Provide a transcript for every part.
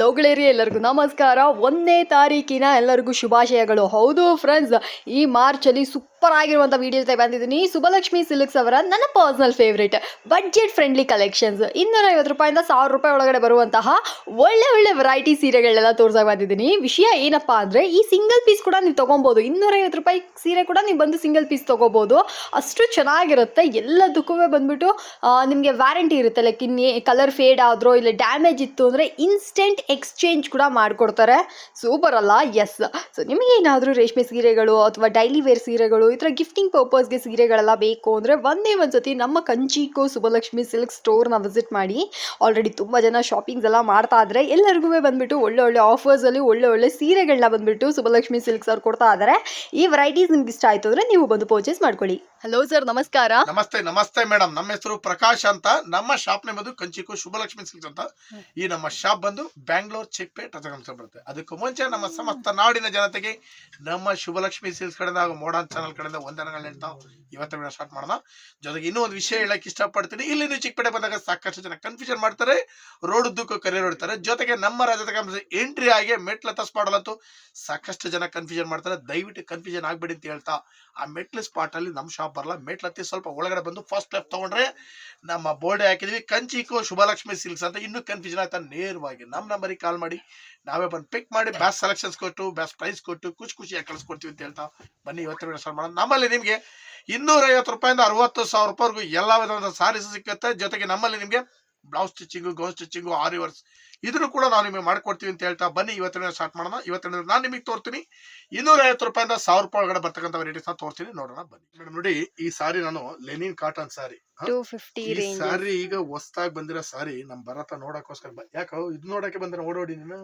ಲೋಗಳೇರಿ ಎಲ್ಲರಿಗೂ ನಮಸ್ಕಾರ. ಒಂದನೇ ತಾರೀಕಿನ ಎಲ್ಲರಿಗೂ ಶುಭಾಶಯಗಳು. ಹೌದು ಫ್ರೆಂಡ್ಸ್ ಈ ಮಾರ್ಚಲ್ಲಿ ಸೂಪರ್ ಆಗಿರುವಂಥ ವಿಡಿಯೋ ಜೊತೆ ಬಂದಿದ್ದೀನಿ. ಸುಬಲಕ್ಷ್ಮಿ ಸಿಲ್ಕ್ಸ್ ಅವರ ನನ್ನ personal favourite budget friendly collections ಇನ್ನೂರ ಐವತ್ತು ರೂಪಾಯಿಂದ ಸಾವಿರ ರೂಪಾಯಿ ಒಳಗಡೆ ಬರುವಂತಹ ಒಳ್ಳೆ ಒಳ್ಳೆ ವೆರೈಟಿ ಸೀರೆಗಳೆಲ್ಲ ತೋರ್ಸಕ್ ಬಂದಿದ್ದೀನಿ. ವಿಷಯ ಏನಪ್ಪ ಅಂದರೆ, ಈ ಸಿಂಗಲ್ ಪೀಸ್ ಕೂಡ ನೀವು ತೊಗೊಬೋದು. ಇನ್ನೂರೈವತ್ತು ರೂಪಾಯಿ ಸೀರೆ ಕೂಡ ನೀವು ಬಂದು ಸಿಂಗಲ್ ಪೀಸ್ ತೊಗೋಬೋದು. ಅಷ್ಟು ಚೆನ್ನಾಗಿರುತ್ತೆ. ಎಲ್ಲದಕ್ಕೂ ಬಂದುಬಿಟ್ಟು ನಿಮಗೆ ವ್ಯಾರಂಟಿ ಇರುತ್ತೆ. ಲೈಕ್ ಇನ್ನೇ ಕಲರ್ ಫೇಡ್ ಆದರೂ, ಇಲ್ಲ ಡ್ಯಾಮೇಜ್ ಇತ್ತು ಅಂದರೆ ಇನ್ಸ್ಟೆಂಟ್ ಎಕ್ಸ್ಚೇಂಜ್ ಕೂಡ ಮಾಡಿಕೊಡ್ತಾರೆ. ಸೂಪರ್ ಅಲ್ಲ? ಎಸ್ ಸೊ ನಿಮಗೆ ಏನಾದರೂ ರೇಷ್ಮೆ ಸೀರೆಗಳು ಅಥವಾ ಡೈಲಿ ವೇರ್ ಸೀರೆಗಳು, ಈ ಥರ ಗಿಫ್ಟಿಂಗ್ ಪರ್ಪಸ್ಗೆ ಸೀರೆಗಳೆಲ್ಲ ಬೇಕು ಅಂದರೆ ಒಂದೇ ಒಂದು ಸತಿ ನಮ್ಮ ಕಂಚಿಕೋ ಸುಬಲಕ್ಷ್ಮಿ ಸಿಲ್ಕ್ ಸ್ಟೋರ್ನ ವಿಸಿಟ್ ಮಾಡಿ. ಆಲ್ರೆಡಿ ತುಂಬ ಜನ ಶಾಪಿಂಗ್ಸ್ ಎಲ್ಲ ಮಾಡ್ತಾ ಇದ್ದಾರೆ ಎಲ್ಲರಿಗೂ ಬಂದುಬಿಟ್ಟು ಒಳ್ಳೆ ಒಳ್ಳೆ ಆಫರ್ಸಲ್ಲಿ ಒಳ್ಳೆ ಒಳ್ಳೆ ಸೀರೆಗಳನ್ನ ಬಂದುಬಿಟ್ಟು ಸುಬಲಕ್ಷ್ಮಿ ಸಿಲ್ಕ್ಸ್ ಅವ್ರು ಕೊಡ್ತಾ ಇದ್ದಾರೆ ಈ ವೆರೈಟೀಸ್ ನಿಮ್ಗೆ ಇಷ್ಟ ಆಯಿತು ಅಂದರೆ ನೀವು ಬಂದು ಪರ್ಚೇಸ್ ಮಾಡ್ಕೊಳ್ಳಿ. ಹಲೋ ಸರ್ ನಮಸ್ಕಾರ. ನಮಸ್ತೆ ನಮಸ್ತೆ ಮೇಡಮ್ ನಮ್ಮ ಹೆಸರು ಪ್ರಕಾಶ್ ಅಂತ. ನಮ್ಮ ಶಾಪ್ ನೇಮ್ ಅದು ಕಂಚಿಕು ಶುಭಲಕ್ಷ್ಮಿ ಸಿಲ್ಕ್ಸ್ ಅಂತ. ಈ ನಮ್ಮ ಶಾಪ್ ಬಂದು ಬ್ಯಾಂಗ್ಳೂರ್ ಚಿಕ್ಪೇಟ್ ಅಂತ ಬರುತ್ತೆ. ಅದಕ್ಕೂ ಮುಂಚೆ ನಮ್ಮ ಸಮಸ್ತ ನಾಡಿನ ಜನತೆಗೆ ನಮ್ಮ ಶುಭಲಕ್ಷ್ಮಿ ಸೀಲ್ಸ್ ಕಡೆಯಿಂದ ಹಾಗೂ ಮೋಡನ್ ಚಾನಲ್ ಕಡೆಯಿಂದ ವಂದನೆಗಳು ಹೇಳ್ತಾ ಇವತ್ತಿನ ವಿಡಿಯೋ ಸ್ಟಾರ್ಟ್ ಮಾಡೋಣ. ಜೊತೆಗೆ ಇನ್ನೂ ಒಂದು ವಿಷಯ ಹೇಳಕ್ಕೆ ಇಷ್ಟಪಡ್ತೀನಿ. ಇಲ್ಲಿ ನೀವು ಚಿಕ್ಕಪೇಟೆ ಬಂದಾಗ ಸಾಕಷ್ಟು ಜನ ಕನ್ಫ್ಯೂಷನ್ ಮಾಡ್ತಾರೆ ರೋಡ್ ಉದ್ದಕ್ಕೂ ಕರಿಯರ್ ಹೊಡ್ತಾರೆ. ಜೊತೆಗೆ ನಮ್ಮ ರಾಜ್ಯದ ಎಂಟ್ರಿ ಆಗಿ ಮೆಟ್ಲ ತಸ್ ಮಾಡಲಂತೂ ಸಾಕಷ್ಟು ಜನ ಕನ್ಫ್ಯೂಷನ್ ಮಾಡ್ತಾರೆ. ದಯವಿಟ್ಟು ಕನ್ಫ್ಯೂಷನ್ ಆಗ್ಬೇಡಿ ಅಂತ ಹೇಳ್ತಾ ಆ ಮೆಟ್ಲ ಸ್ಪಾಟ್ ಅಲ್ಲಿ ನಮ್ಮ ಶಾಪ್ ಬರಲ್ಲ ಮೆಟ್ಲತ್ತಿ ಸ್ವಲ್ಪ ಒಳಗಡೆ ಬಂದು ಫಸ್ಟ್ ಲೆಫ್ಟ್ ತಗೊಂಡ್ರೆ ನಮ್ಮ ಬೋರ್ಡ್ ಹಾಕಿದ್ವಿ. ಕಂಚಿಕೋ ಶುಭಲಕ್ಷ್ಮಿ ಸಿಲ್ಕ್ಸ್ ಅಂತ ಇನ್ನೂ ಕನ್ಫ್ಯೂಷನ್ ಆಯ್ತಾ ನೇರವಾಗಿ. ನಮ್ಮ ನಂಬರಿಗೆ ಕಾಲ್ ಮಾಡಿ. ನಾವೇ ಬಂದು ಪಿಕ್ ಮಾಡಿ. ಬ್ಯಾಸ್ ಸೆಲೆಕ್ಷನ್ಸ್ ಕೊಟ್ಟು ಬ್ಯಾಸ್ ಪ್ರೈಸ್ ಕೊಟ್ಟು, ಖುಷಿ ಖುಷಿಯಾಗಿ ಕಳಿಸ್ಕೊಡ್ತೀವಿ ಅಂತ ಹೇಳ್ತಾ ಬನ್ನಿ ಇವತ್ತು ಸ್ಟಾರ್ಟ್ ಮಾಡೋಣ. ನಮ್ಮಲ್ಲಿ ನಿಮಗೆ ಇನ್ನೂರೈವತ್ತು ರೂಪಾಯಿಂದ ಅರವತ್ತು ಸಾವಿರ ರೂಪಾಯಿವರೆಗೂ ಎಲ್ಲ ವಿಧವಾದ ಸಾರೀಸ್ ಸಿಕ್ಕುತ್ತೆ. ಜೊತೆಗೆ ನಮ್ಮಲ್ಲಿ ನಿಮಗೆ blouse stitching gown stitching aari works. ಇದನ್ನು ಕೂಡ ನಾವು ನಿಮಗೆ ಮಾಡ್ಕೊಡ್ತೀವಿ ಅಂತ ಹೇಳ್ತಾ ಬನ್ನಿ. ಇವತ್ತಿನ ಸ್ಟಾರ್ಟ್ ಮಾಡೋಣ. ಇವತ್ತಿನ ನಾನು ನಿಮಗೆ ತೋರ್ತೀನಿ. ಇನ್ನೂರ ಐವತ್ತು ರೂಪಾಯಿಂದ ಸಾವಿರ ರೂಪಾಯಿ ಒಳಗಡೆ ಬರ್ತಕ್ಕಂಥ ವೆರೈಟೀಸ್ ತೋರ್ತೀನಿ. ನೋಡೋಣ ಬನ್ನಿ. ಮೇಡಮ್ ನೋಡಿ ಈ ಸಾರಿ ನಾನು ಲೆನಿನ್ ಕಾಟನ್ ಸಾರಿ ಈ ಸಾರಿ ಈಗ ಹೊಸ್ದಾಗಿ ಬಂದಿರೋ ಸಾರಿ ನಮ್ ಭರತ ನೋಡಕ್ಕೋಸ್ಕರ ಯಾಕೆ ಯಾಕೋ ಇದು ನೋಡಕ್ಕೆ ಬಂದ್ರೆ ಓಡೋಡಿ ನೀನು?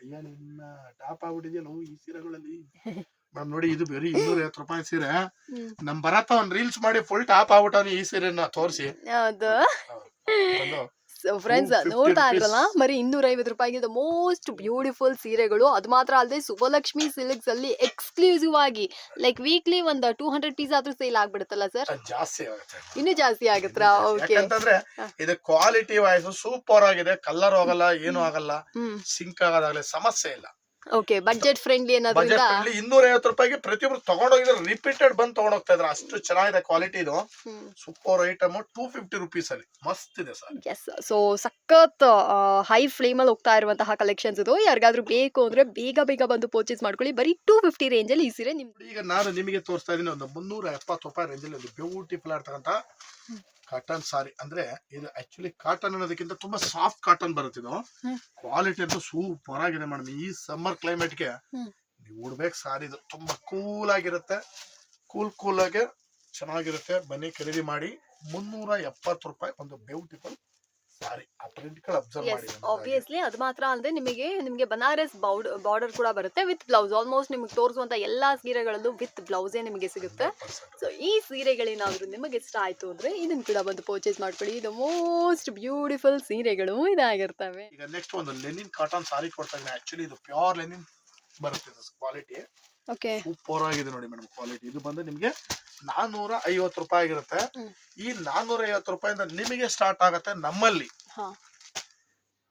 ಅಯ್ಯ ನಿನ್ನ ಟಾಪ್ ಆಗ್ಬಿಟ್ಟಿದ್ಯಲ್ಲ ಈ ಸೀರೆಗಳಲ್ಲಿ. ಮೇಡಮ್ ನೋಡಿ ಇದು ಬೇರೆ ಇನ್ನೂರ ಐವತ್ತು ರೂಪಾಯಿ ಸೀರೆ. ನಮ್ ಭರತ ಒಂದ್ ರೀಲ್ಸ್ ಮಾಡಿ ಫುಲ್ ಟಾಪ್ ಆಗ್ಬಿಟ್ಟವನು ಈ ಸೀರೆನ ತೋರಿಸಿ. ಫ್ರೆಂಡ್ಸ್ 250 ನೋಡ್ತಾ rupees. ಇದ್ರಲ್ಲ ಮರಿ ಇನ್ನೂರ ಐವತ್ತು ರೂಪಾಯಿಗೆ ದ ಮೋಸ್ಟ್ ಬ್ಯೂಟಿಫುಲ್ ಸೀರೆಗಳು. ಅದು ಮಾತ್ರ ಅಲ್ಲದೆ ಸುಬಲಕ್ಷ್ಮಿ ಸಿಲ್ಕ್ಸ್ ಅಲ್ಲಿ ಎಕ್ಸ್ಕ್ಲೂಸಿವ್ ಆಗಿ ಲೈಕ್ ವೀಕ್ಲಿ ಒಂದು ಟೂ ಹಂಡ್ರೆಡ್ ಪೀಸ್ ಆದ್ರೂ ಸೇಲ್ ಆಗ್ಬಿಡುತ್ತಲ್ಲ ಸರ್ ಜಾಸ್ತಿ ಆಗುತ್ತೆ. ಇನ್ನೂ ಜಾಸ್ತಿ ಆಗುತ್ತಾ? ಓಕೆ ಯಾಕಂತಂದ್ರೆ ಹ. ಇದು ಕ್ವಾಲಿಟಿ ವೈಸ್ ಸೂಪರ್ ಆಗಿದೆ ಕಲರ್ ಹೋಗಲ್ಲ ಏನು ಆಗಲ್ಲ. ಹ್ಮ್. ಸಿಂಕ್ ಆಗೋದಾಗಲಿ ಸಮಸ್ಯೆ ಇಲ್ಲ. ಓಕೆ ಬಜೆಟ್ ಫ್ರೆಂಡ್ಲಿ ಬಜೆಟ್ ಅನ್ನೋದ್ರಿಂದ ಇನ್ನೂರ ಐವತ್ತು ರೂಪಾಯಿಗೆ ಪ್ರತಿಯೊಬ್ರು ತಗೊಂಡೋಗಿದ್ರೆ ರಿಪೀಟೆಡ್ ಬಂದು ತಗೊಂಡೋಗ್ತಾ ಇದ್ರು ಅಷ್ಟು ಚೆನ್ನಾಗಿದೆ ಕ್ವಾಲಿಟಿ ಇದು. Super item two fifty rupees ಅಲ್ಲಿ. ಮಸ್ತ್ ಇದೆ ಸರ್. ಎಸ್ ಸೊ ಸಖತ್ ಹೈ ಫ್ಲೇಮಲ್ಲಿ ಹೋಗ್ತಾ ಇರುವಂತಹ ಕಲೆಕ್ಷನ್ಸ್ ಇದು. ಯಾರಿಗಾದ್ರೂ ಬೇಕು ಅಂದ್ರೆ ಬೇಗ ಬೇಗ ಬಂದು ಪರ್ಚೇಸ್ ಮಾಡ್ಕೊಳ್ಳಿ. ಬರೀ ಟೂ ಫಿಫ್ಟಿ ರೇಂಜಲ್ಲಿ ಈ ಸೀರೆ ನಿಮ್ಗೆ ಈಗ ನಾನು ನಿಮಗೆ ತೋರಿಸ್ತಾ ಇದ್ದೀನಿ ಒಂದು ಮುನ್ನೂರ ಎಪ್ಪತ್ತು ರೂಪಾಯಿ ರೇಂಜಲ್ಲಿ ಒಂದು ಬ್ಯೂಟಿಫುಲ್ ಆಗಿರ್ತಕ್ಕಂಥ ಕಾಟನ್ ಸಾರಿ ಅಂದ್ರೆ ಇದು ಆಕ್ಚುಲಿ ಕಾಟನ್ ಅನ್ನೋದಕ್ಕಿಂತ ತುಂಬಾ ಸಾಫ್ಟ್ ಕಾಟನ್ ಬರುತ್ತೆ ಇದು. ಕ್ವಾಲಿಟಿ ಅಂತೂ ಸೂಪರ್ ಆಗಿದೆ ಮೇಡಮ್ ಈ ಸಮ್ಮರ್ ಕ್ಲೈಮೇಟ್ಗೆ. ನೀವು ಉಡ್ಬೇಕು ಸಾರಿ ಇದು ತುಂಬಾ ಕೂಲ್ ಆಗಿರುತ್ತೆ. ಕೂಲ್ ಕೂಲ್ ಆಗಿ ಚೆನ್ನಾಗಿರುತ್ತೆ. ಬನ್ನಿ ಖರೀದಿ ಮಾಡಿ. ಮುನ್ನೂರ ಎಪ್ಪತ್ತು ರೂಪಾಯಿ ಒಂದು ಬ್ಯೂಟಿಫುಲ್ ಸಾರಿ ಆ ಪ್ರಿಂಟ್ಗಳು ಅಬ್ಸರ್ವ್ ಎಸ್ ಮಾಡಿ ಆಬ್ವಿಯಸ್ಲಿ ಅದು ಮಾತ್ರ ಅಲ್ಲದೆ ನಿಮಗೆ ನಿಮಗೆ ಬನಾರಸ್ ಬಾರ್ಡರ್ ಕೂಡ ಬರುತ್ತೆ ವಿತ್ ಬ್ಲೌಸ್ ಆಲ್ಮೋಸ್ಟ್ ನಿಮಗೆ ತೋರಿಸುವಂತ ಎಲ್ಲಾ ಸೀರೆಗಳಲ್ಲೂ ವಿತ್ ಬ್ಲೌಸೇ ನಿಮಗೆ ಸಿಗುತ್ತೆ. ಸೊ ಈ ಸೀರೆಗಳೇನಾದ್ರೂ ನಿಮಗೆ ಇಷ್ಟ ಆಯ್ತು ಅಂದ್ರೆ ಇದನ್ನ ಕೂಡ ಬಂದು ಪರ್ಚೇಸ್ ಮಾಡ್ಕೊಳ್ಳಿ. ಇದು ಮೋಸ್ಟ್ ಬ್ಯೂಟಿಫುಲ್ ಸೀರೆಗಳು ಇದಾಗಿರ್ತವೆ. ಈಗ ನೆಕ್ಸ್ಟ್ ಒಂದು ಲೆನಿನ್ ಕಾಟನ್ ಸಾರಿ ಕೊಡ್ತಾ ಇದ್ದೀನಿ ಇದು ಪ್ಯೂರ್ ಲೆನಿನ್ ಬರುತ್ತೆ ಕ್ವಾಲಿಟಿ ಓಕೆ. ಸೂಪರ್ ಆಗಿದೆ ನೋಡಿ ಮೇಡಮ್ ಕ್ವಾಲಿಟಿ ಇದು ಬಂದು ನಿಮಗೆ ನಾನೂರ ಐವತ್ತು ರೂಪಾಯಿ ಆಗಿರುತ್ತೆ. ಈ ನಾನೂರ ಐವತ್ತು ರೂಪಾಯಿಂದ ನಿಮಗೆ ಸ್ಟಾರ್ಟ್ ಆಗುತ್ತೆ ನಮ್ಮಲ್ಲಿ.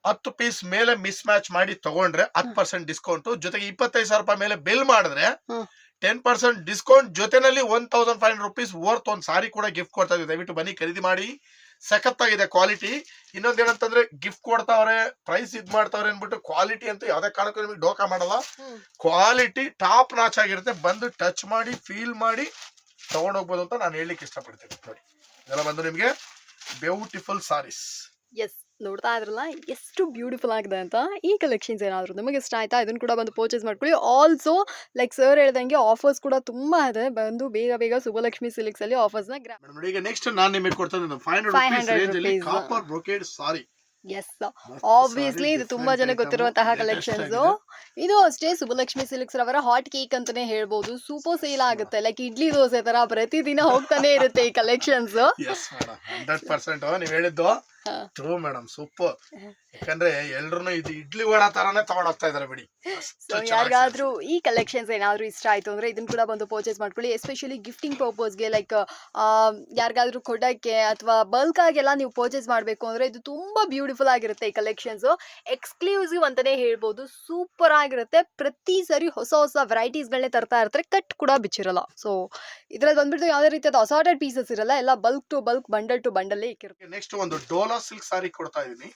ಹತ್ತು ಪೀಸ್ ಮೇಲೆ ಮಿಸ್ ಮ್ಯಾಚ್ ಮಾಡಿ ತಗೊಂಡ್ರೆ ಹತ್ತು ಪರ್ಸೆಂಟ್ ಡಿಸ್ಕೌಂಟ್ ಜೊತೆಗೆ ಇಪ್ಪತ್ತೈದು ಸಾವಿರ ರೂಪಾಯಿ ಮೇಲೆ ಬಿಲ್ ಮಾಡಿದ್ರೆ. ಟೆನ್ ಪರ್ಸೆಂಟ್ ಡಿಸ್ಕೌಂಟ್ ಜೊತೆನಲ್ಲಿ one thousand five hundred rupees worth ಒಂದು ಸಾರಿ ಕೂಡ ಗಿಫ್ಟ್ ಕೊಡ್ತಾ ಇದ್ದೀವಿ. ದಯವಿಟ್ಟು ಬನ್ನಿ ಖರೀದಿ ಮಾಡಿ. ಸಖತ್ತಾಗಿದೆ ಕ್ವಾಲಿಟಿ ಇನ್ನೊಂದ್ ಏನಂತಂದ್ರೆ ಗಿಫ್ಟ್ ಕೊಡ್ತಾವ್ರೆ ಪ್ರೈಸ್ ಇದ್ ಮಾಡ್ತಾವ್ರೆ ಅನ್ಬಿಟ್ಟು ಕ್ವಾಲಿಟಿ ಅಂತೂ ಯಾವ್ದೇ ಕಾರಣಕ್ಕೂ ನಿಮಗೆ ಡೋಕಾ ಮಾಡಲ್ಲ. ಕ್ವಾಲಿಟಿ ಟಾಪ್ ನಾಚ್ ಆಗಿರುತ್ತೆ. ಬಂದು ಟಚ್ ಮಾಡಿ ಫೀಲ್ ಮಾಡಿ ತಗೊಂಡೋಗ್ಬೋದು ಅಂತ ನಾನು ಹೇಳಲಿಕ್ಕೆ ಇಷ್ಟಪಡ್ತೀನಿ. ನೋಡಿ ಇದೆಲ್ಲ ಬಂದು ನಿಮಗೆ ಬ್ಯೂಟಿಫುಲ್ ಸಾರೀಸ್ ಎಸ್ ನೋಡ್ತಾ ಇದ್ರಲ್ಲ ಎಷ್ಟು ಬ್ಯೂಟಿಫುಲ್ ಆಗಿದೆ ಅಂತ. ಈ ಕಲೆಕ್ಷನ್ಸ್ ಏನಾದರೂ ನಿಮಗೆ ಇಷ್ಟ ಆಯ್ತಾ? ಇದನ್ನು ಕೂಡ ಬಂದು ಪರ್ಚೇಸ್ ಮಾಡ್ಕೊಳ್ಳಿ. ಆಲ್ಸೋ ಲೈಕ್ ಸರ್ ಹೇಳ್ದಂಗೆ ಆಫರ್ಸ್ ಕೂಡ ತುಂಬಾ ಇದೆ. ಬಂದು ಬೇಗ ಬೇಗ ಸುಭಲಕ್ಷ್ಮಿ ಸಿಲ್ಕ್ಸ್ ಅಲ್ಲಿ ಆಫರ್ಸ್ನ ನೋಡಿ ಈಗ ನೆಕ್ಸ್ಟ್ ನಾನು ನಿಮಗೆ ಕೊಡ್ತಾ ಇದ್ದೀನಿ ಫೈವ್ ಹಂಡ್ರೆಡ್ 500 ರುಪೀಸ್ ರೇಂಜ್ ಅಲ್ಲಿ copper brocade sari yes obviously ಇದು ತುಂಬಾ ಜನ ಗೊತ್ತಿರುವಂತಹ ಕಲೆಕ್ಷನ್ಸ್ ಇದು ಅಷ್ಟೇ ಸುಭಲಕ್ಷ್ಮಿ ಸಿಲ್ಕ್ಸ್ ರವರ ಹಾಟ್ ಕೇಕ್ ಅಂತಾನೆ ಹೇಳ್ಬೋದು. ಸೂಪರ್ ಸೇಲ್ ಆಗುತ್ತೆ. ಲೈಕ್ ಇಡ್ಲಿ ದೋಸೆ ತರ ಪ್ರತಿದಿನ ಹೋಗ್ತಾನೆ ಇರುತ್ತೆ ಈ ಕಲೆಕ್ಷನ್ಸ್ ಟ್ರೂ ಮೇಡಮ್ ಸೂಪರ್ ಯಾಕಂದ್ರೆ ಎಲ್ರು ಇದು ಇಡ್ಲಿ ವಡ ತರಾನೇ ತಗೊಂಡ್ ಹೋಗ್ತಾ ಇದಾರೆ ಬಿಡಿ. ಸೊ ಯಾರಿಗಾದ್ರೂ ಈ ಕಲೆಕ್ಷನ್ಸ್ ಏನಾದ್ರೂ ಇಷ್ಟ ಆಯ್ತು ಅಂದ್ರೆ ಇದನ್ನ ಕೂಡ ಬಂದು ಪರ್ಚೇಸ್ ಮಾಡ್ಕೊಳ್ಳಿ. ಎಸ್ಪೆಷಲಿ ಗಿಫ್ಟಿಂಗ್ ಪರ್ಪಸ್ಗೆ ಲೈಕ್ ಯಾರಿಗಾದ್ರೂ ಕೊಡಕ್ಕೆ ಅಥವಾ ಬಲ್ಕ್ ಆಗೆಲ್ಲ ನೀವು ಪರ್ಚೇಸ್ ಮಾಡಬೇಕು ಅಂದ್ರೆ ಇದು ತುಂಬಾ ಬ್ಯೂಟಿಫುಲ್ ಆಗಿರುತ್ತೆ ಈ ಕಲೆಕ್ಷನ್ಸ್ ಎಕ್ಸ್ಕ್ಲೂಸಿವ್ ಅಂತಾನೆ ಹೇಳ್ಬೋದು. ಸೂಪರ್ ಆಗಿರುತ್ತೆ. ಪ್ರತಿ ಸರಿ ಹೊಸ ಹೊಸ ವೆರೈಟೀಸ್ಗಳನ್ನೇ ತರ್ತಾ ಇರ್ತಾರೆ. ಕಟ್ ಕೂಡ ಬಿಚ್ಚಿರಲ್ಲ. ಸೊ ಇದ್ರಲ್ಲಿ ಬಂದ್ಬಿಟ್ಟು ಯಾವುದೇ ರೀತಿಯಾದ ಅಸಾರ್ಟೆಡ್ ಪೀಸಸ್ ಇರಲ್ಲ ಎಲ್ಲ bulk to bulk bundle to ಬಂಡಲ್ಲೇ ಇಕ್ಕಿರುತ್ತೆ. ನೆಕ್ಸ್ಟ್ ಒಂದು ಡೋಲಾ ಸಿಲ್ಕ್ ಸಾರಿ ಕೊಡ್ತಾ ಇದೀನಿ.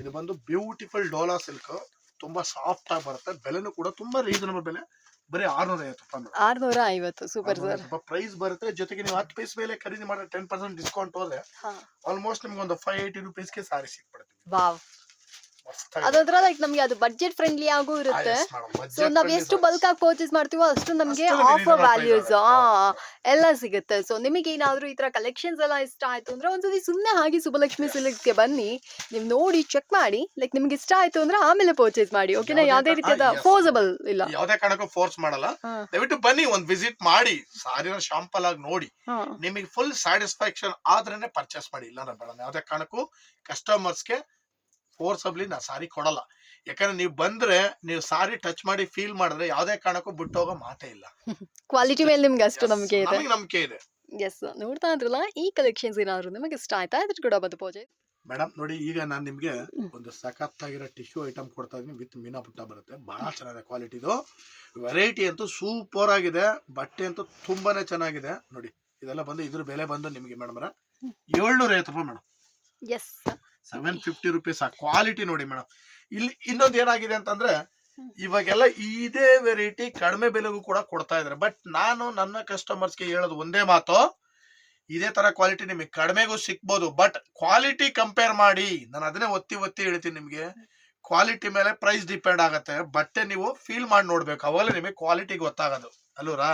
ಇದು ಬಂದು ಬ್ಯೂಟಿಫುಲ್ ಡೋಲಾ ಸಿಲ್ಕ್. ತುಂಬಾ ಸಾಫ್ಟ್ ಆಗಿ ಬರುತ್ತೆ. ಬೆಲೆನೂ ಕೂಡ ತುಂಬಾ ರೀಸನಬಲ್ ಬೆಲೆ. ಬರೀ ಆರ್ನೂರ ಐವತ್ತು ಆರ್ನೂರ ಐವತ್ತು ಸೂಪರ್ ಸರ್ ಪ್ರೈಸ್ ಬರುತ್ತೆ. ಜೊತೆಗೆ ನೀವು ಹತ್ತು ಪೀಸ್ ಮೇಲೆ ಖರೀದಿ ಮಾಡಿದ್ರೆ ಟೆನ್ ಪರ್ಸೆಂಟ್ ಡಿಸ್ಕೌಂಟ್ ಹೋದ್ರೆ ಆಲ್ಮೋಸ್ಟ್ ನಿಮ್ಗೆ ಒಂದು ಫೈವ್ ಏಯ್ಟಿ ರುಪೀಸ್ಗೆ ಸಾರಿ ಸಿಕ್ಬಿಡುತ್ತೆ. ವಾವ್ ಅದೊಂಥರ ಲೈಕ್ ನಮ್ಗೆ ಅದು ಬಜೆಟ್ ಫ್ರೆಂಡ್ಲಿ ಆಗು ಇರುತ್ತೆ. ಸೊ ನಾವ್ ಎಷ್ಟು ಬಲ್ಕ್ ಆಗಿ ಪರ್ಚೇಸ್ ಮಾಡ್ತೀವೋ ಅಷ್ಟು ನಮ್ಗೆ ಆಫರ್ ವ್ಯಾಲ್ಯೂಸ್ ಎಲ್ಲ ಸಿಗುತ್ತೆ. ಸೊ ನಿಮಗೆ ಏನಾದ್ರೂ ಈ ತರ ಕಲೆಕ್ಷನ್ಸ್ ಎಲ್ಲ ಇಷ್ಟ ಆಯ್ತು ಅಂದ್ರೆ ಒಂದ್ಸತಿ ಸುಮ್ಮನೆ ಹಾಗೆ ಸುಬ್ಬಲಕ್ಷ್ಮಿ ಸಿಲ್ಕ್ಗೆ ಬನ್ನಿ. ನೀವು ನೋಡಿ ಚೆಕ್ ಮಾಡಿ. ಲೈಕ್ ನಿಮ್ಗೆ ಇಷ್ಟ ಆಯ್ತು ಅಂದ್ರೆ ಆಮೇಲೆ ಪರ್ಚೇಸ್ ಮಾಡಿ. ಓಕೆನಾ ಯಾವುದೇ ರೀತಿಯಾದ ಫೋರ್ಸಬಲ್ ಇಲ್ಲ. ಯಾವ್ದೇ ಕಾರಣಕ್ಕೂ ಫೋರ್ಸ್ ಮಾಡಲ್ಲ. ದಯವಿಟ್ಟು ಬನ್ನಿ ಒಂದ್ ವಿಸಿಟ್ ಮಾಡಿ. ಸಾರಿನ ಶಾಂಪಲ್ ಆಗಿ ನೋಡಿ. ನಿಮಗೆ ಫುಲ್ ಸ್ಯಾಟಿಸ್ಫ್ಯಾಕ್ಷನ್ ಆದ್ರೇನೆ ಪರ್ಚೇಸ್ ಮಾಡಿ. ಇಲ್ಲ ಬೇಡ. ಯಾವ್ದೇ ಕಾರಣಕ್ಕೂ ಕಸ್ಟಮರ್ಸ್ಗೆ ಫೋರ್ಸಬ್ಲಿ ನಾ ಸಾರಿ ಕೊಡಲ್ಲ. ಯಾಕಂದ್ರೆ ನೀವು ಬಂದ್ರೆ ನೀವು ಸಾರಿ ಟಚ್ ಮಾಡಿ ಫೀಲ್ ಮಾಡಿದ್ರೆ ಯಾವುದೇ ಕಾರಣಕ್ಕೂ ಬಿಟ್ಟು ಹೋಗೋ ಮಾತೇ ಇಲ್ಲ. ಕ್ವಾಲಿಟಿ ಮೇಲೆ ನಿಮ್ಗೆ ಅಷ್ಟು ನಂಬಿಕೆ ಇದೆ. ನಮಗೆ ನಂಬಿಕೆ ಇದೆ. ಎಸ್ ನೋಡ್ತಾ ಇದ್ರಲ್ಲ ಈ ಕಲೆಕ್ಷನ್ಸ್ ಏನಾದ್ರು ನಿಮಗೆ ಇಷ್ಟ ಆಯ್ತಾ? ಇದ್ರ ಕೂಡ ಬಂದು ಪೂಜೆ ಮೇಡಮ್ ನೋಡಿ ಈಗ ನಾನು ನಿಮ್ಗೆ ಒಂದು ಸಖತ್ತಾಗಿರೋ ಟಿಶ್ಯೂ ಐಟಮ್ ಕೊಡ್ತಾ ಇದೀನಿ ವಿತ್ ಮೀನಾ ಪುಟ್ಟ ಬರುತ್ತೆ. ಬಹಳ ಚೆನ್ನಾಗಿದೆ ಕ್ವಾಲಿಟಿದು ವೆರೈಟಿ ಅಂತೂ ಸೂಪರ್ ಆಗಿದೆ ಬಟ್ಟೆ ಅಂತೂ ತುಂಬಾನೇ ಚೆನ್ನಾಗಿದೆ. ನೋಡಿ ಇದೆಲ್ಲ ಬಂದು ಇದ್ರ ಬೆಲೆ ಬಂದು ನಿಮಗೆ ಮೇಡಮ್ ಏಳ್ನೂರ ಐವತ್ತು ರೂಪಾಯಿ madam yes seven fifty rupees ಆ ಕ್ವಾಲಿಟಿ ನೋಡಿ ಮೇಡಮ್ ಇಲ್ಲಿ ಇನ್ನೊಂದು ಏನಾಗಿದೆ ಅಂತಂದ್ರೆ ಇವಾಗೆಲ್ಲ ಇದೇ ವೆರೈಟಿ ಕಡಿಮೆ ಬೆಲೆಗೂ ಕೂಡ ಕೊಡ್ತಾ ಇದಾರೆ. ಬಟ್ ನಾನು ನನ್ನ ಕಸ್ಟಮರ್ಸ್ಗೆ ಹೇಳೋದು ಒಂದೇ ಮಾತು ಇದೇ ತರ ಕ್ವಾಲಿಟಿ ನಿಮಗೆ ಕಡಿಮೆಗೂ ಸಿಕ್ಬೋದು. ಬಟ್ ಕ್ವಾಲಿಟಿ ಕಂಪೇರ್ ಮಾಡಿ ನಾನು ಅದನ್ನೇ ಒತ್ತಿ ಒತ್ತಿ ಹೇಳ್ತೀನಿ ನಿಮ್ಗೆ. ಕ್ವಾಲಿಟಿ ಮೇಲೆ ಪ್ರೈಸ್ ಡಿಪೆಂಡ್ ಆಗತ್ತೆ. ಬಟ್ಟೆ ನೀವು ಫೀಲ್ ಮಾಡಿ ನೋಡ್ಬೇಕು. ಅವಾಗಲೇ ನಿಮಗೆ ಕ್ವಾಲಿಟಿ ಗೊತ್ತಾಗೋದು. ಅಲ್ಲೂರಾ?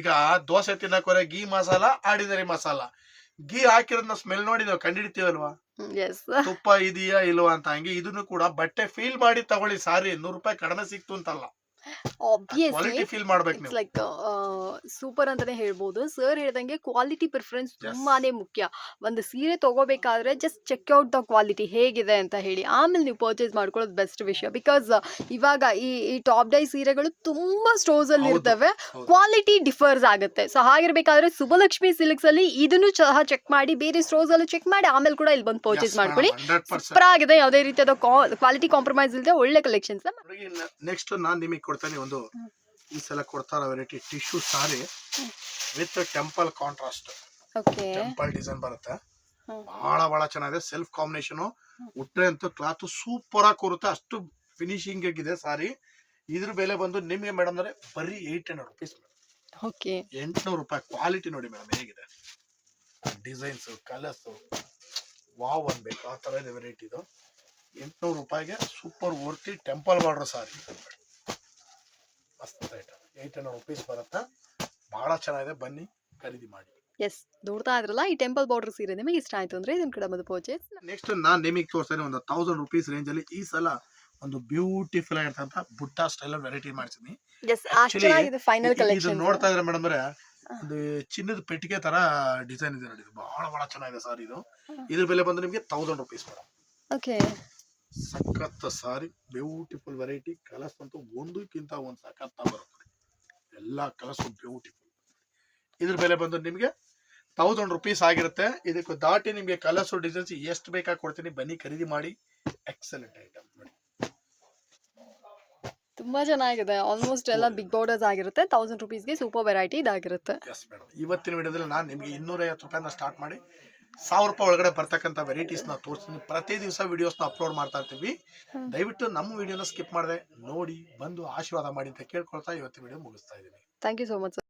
ಈಗ ದೋಸೆ ತಿನ್ನಕೋರೆ ಗೀ ಮಸಾಲ ಆಡಿದರಿ ಮಸಾಲ. ಗೀ ಹಾಕಿರೋದನ್ನ ಸ್ಮೆಲ್ ನೋಡಿ ನಾವು ಕಂಡಿಡ್ತೀವಲ್ವಾ? ಎಸ್ ತುಪ್ಪ ಇದೆಯಾ ಇಲ್ವಾ ಅಂತ ಹಂಗೆ ಇದನ್ನು ಕೂಡ ಬಟ್ಟೆ ಫೀಲ್ ಮಾಡಿ ತಗೊಳ್ಳಿ. ಸಾರಿ ನೂರು ರೂಪಾಯಿ ಕಡಿಮೆ ಸಿಕ್ತು ಅಂತಲ್ಲ. ಆಬ್ವಿಯಸ್ಲಿ ಕ್ವಾಲಿಟಿ ಫೀಲ್ ಮಾಡ್ಬೇಕು ಇಟ್ಸ್ ನೀವು. ಲೈಕ್ ಸೂಪರ್ ಅಂತಾನೆ ಹೇಳ್ಬೋದು. ಸರ್ ಹೇಳ್ದಂಗೆ ಕ್ವಾಲಿಟಿ ಪ್ರಿಫರೆನ್ಸ್ ತುಂಬಾನೇ ಮುಖ್ಯ. ಒಂದು ಸೀರೆ ತಗೋಬೇಕಾದ್ರೆ just check out the quality ಹೇಗಿದೆ ಅಂತ ಹೇಳಿ. ಆಮೇಲೆ ನೀವು ಪರ್ಚೇಸ್ ಮಾಡ್ಕೊಳ್ಳೋದು ಬೆಸ್ಟ್ ವಿಷಯ. ಬಿಕಾಸ್ ಇವಾಗ ಈ ಈ ಟಾಪ್ ಡೈ ಸೀರೆಗಳು ತುಂಬಾ ಸ್ಟೋರ್ಸ್ ಅಲ್ಲಿ ಹೌದು, ಇರ್ತವೆ. ಹೌದು. ಕ್ವಾಲಿಟಿ ಡಿಫರ್ಸ್ ಆಗುತ್ತೆ. ಸೊ ಹಾಗಿರ್ಬೇಕಾದ್ರೆ ಸುಭಲಕ್ಷ್ಮಿ ಸಿಲ್ಕ್ಸ್ ಅಲ್ಲಿ ಇದನ್ನು ಸಹ ಚೆಕ್ ಮಾಡಿ ಬೇರೆ ಸ್ಟೋರ್ಸ್ ಅಲ್ಲಿ ಚೆಕ್ ಮಾಡಿ ಆಮೇಲೆ ಕೂಡ ಇಲ್ಲಿ ಬಂದು ಪರ್ಚೇಸ್ ಮಾಡ್ಕೊಳ್ಳಿ. ಹಂಡ್ರೆಡ್ ಪರ್ಸೆಂಟ್ ಸೂಪರ್ ಆಗಿದೆ. ಯಾವುದೇ ರೀತಿಯಾದ ಕ್ವಾಲಿಟಿ ಕಾಂಪ್ರಮೈಸ್ ಇಲ್ಲದೆ ಒಳ್ಳೆ ಕಲೆಕ್ಷನ್ಸ್ ನೆಕ್ಸ್ಟ್ ನಾನು ನಿಮಗೆ ಕೊಡ್ತೇನೆ ಒಂದು ಈ ಸಲ ಕೊಡ್ತಾರ variety tissue sari with temple contrast temple design ಬರುತ್ತೆ. ಬಹಳ ಬಹಳ ಚೆನ್ನಾಗಿದೆ. ಸೆಲ್ಫ್ ಕಾಂಬಿನೇಷನ್ ಉಟ್ರೆ ಅಂತೂ ಕ್ಲಾತ್ ಸೂಪರ್ ಆಗಿ ಕೂರುತ್ತೆ. ಅಷ್ಟು ಫಿನಿಶಿಂಗ್ ಆಗಿದೆ ಸಾರಿ. ಇದ್ರ ಬೆಲೆ ಬಂದು ನಿಮಗೆ ಮೇಡಮ್ ಅಂದ್ರೆ ಬರೀ ಏಟ್ ಹಂಡ್ರೆಡ್ ರುಪೀಸ್ ಓಕೆ ಎಂಟ್ನೂರು ರೂಪಾಯಿ ಕ್ವಾಲಿಟಿ ನೋಡಿ ಮೇಡಮ್ ಹೇಗಿದೆ. ಡಿಸೈನ್ಸ್ ಕಲರ್ಸ್ ವಾವ್ ಅನ್ಬೇಕು. ಆ ಥರ ಇದೆ ವೆರೈಟಿ ಇದು. ಎಂಟ್ನೂರು ರೂಪಾಯಿಗೆ super worthy temple border sari. ಮಸ್ತ್ ಐಟಮ್ ಏಟ್ ಹಂಡ್ರೆಡ್ ರುಪೀಸ್ ಬರುತ್ತೆ? ಬಹಳ ಚೆನ್ನಾಗಿದೆ. ಬನ್ನಿ ಖರೀದಿ ಮಾಡಿ. ಎಸ್ ನೋಡ್ತಾ ಇದ್ರಲ್ಲ ಈ ಟೆಂಪಲ್ ಬಾರ್ಡರ್ ಸೀರೆ ನಿಮಗೆ ಇಷ್ಟ ಆಯ್ತು ಅಂದ್ರೆ ಇದನ್ನ ಕಡೆ ಬಂದು ಪರ್ಚೇಸ್ ನೆಕ್ಸ್ಟ್ ನಾನು ನಿಮಗೆ ತೋರಿಸ್ತೇನೆ ಒಂದು ತೌಸಂಡ್ ರುಪೀಸ್ ರೇಂಜಲ್ಲಿ ಈ ಸಲ ಒಂದು ಬ್ಯೂಟಿಫುಲ್ ಆಗಿರ್ತಂತ ಬುಟ್ಟ ಸ್ಟೈಲ್ ವೆರೈಟಿ ಮಾಡ್ತೀನಿ ಎಸ್ ಚೆನ್ನಾಗಿದೆ ಫೈನಲ್ ಕಲೆಕ್ಷನ್ ನೋಡ್ತಾ ಇದ್ರೆ ಮೇಡಮ್ ಅವರೇ? ಒಂದು ಚಿನ್ನದ ಪೆಟ್ಟಿಗೆ ತರ ಡಿಸೈನ್ ಇದೆ ನೋಡಿ. ಬಹಳ ಬಹಳ ಚೆನ್ನಾಗಿದೆ ಸರ್ ಇದು. ಇದ್ರ ಬೆಲೆ ಬಂದು ನಿಮಗೆ ತೌಸಂಡ್ ರುಪೀಸ್ ಮೇಡಮ್ ಓಕೆ ಸಖತ್ ಸಾರಿ ಬ್ಯೂಟಿಫುಲ್ ವೆರೈಟಿ ಕಲರ್ಸ್ ಅಂತೂ ಒಂದಕ್ಕಿಂತ ಒಂದು ಸಖತ್ತ ಬರುತ್ತೆ. ಎಲ್ಲ ಕಲರ್ಸ್ ಬ್ಯೂಟಿಫುಲ್ ಇದ್ರ ಬೆಲೆ ಬಂದು ನಿಮಗೆ ತೌಸಂಡ್ ರುಪೀಸ್ ಆಗಿರುತ್ತೆ. ಇದಕ್ಕೆ ದಾಟಿ ನಿಮಗೆ ಕಲರ್ಸ್ ಡಿಸೈನ್ಸ್ ಎಷ್ಟು ಬೇಕಾಗಿ ಕೊಡ್ತೀನಿ ಬನ್ನಿ ಖರೀದಿ ಮಾಡಿ. ಎಕ್ಸಲೆಂಟ್ ಐಟಮ್ ನೋಡಿ. ತುಂಬಾ ಚೆನ್ನಾಗಿದೆ. ಆಲ್ಮೋಸ್ಟ್ ಎಲ್ಲ ಬಿಗ್ ಬಾರ್ಡರ್ಸ್ ಆಗಿರುತ್ತೆ. ತೌಸಂಡ್ ರುಪೀಸ್ಗೆ ಸೂಪರ್ ವೆರೈಟಿ ಇದಾಗಿರುತ್ತೆ. ಎಸ್ ಮೇಡಮ್ ಇವತ್ತಿನ ವಿಡಿಯೋದಲ್ಲಿ ನಾನು ನಿಮಗೆ ಇನ್ನೂರೈವತ್ತು ರೂಪಾಯಿನ ಸ್ಟಾರ್ಟ್ ಮಾಡಿ ಸಾವಿರ ರೂಪಾಯಿ ಒಳಗಡೆ ಬರ್ತಕ್ಕಂಥ ನಾವು ತೋರಿಸ್ತೀನಿ. ಪ್ರತಿ ದಿವಸ ವಿಡಿಯೋಸ್ನ ಅಪ್ಲೋಡ್ ಮಾಡ್ತಾ ಇರ್ತೀವಿ. ದಯವಿಟ್ಟು ನಮ್ಮ ವಿಡಿಯೋನ ಸ್ಕಿಪ್ ಮಾಡದೆ ನೋಡಿ ಬಂದು ಆಶೀರ್ವಾದ ಮಾಡಿ ಅಂತ ಕೇಳ್ಕೊಳ್ತಾ ಇವತ್ತು ವಿಡಿಯೋ ಮುಗಿಸ್ತಾ ಇದ್ದೀನಿ. Thank you so much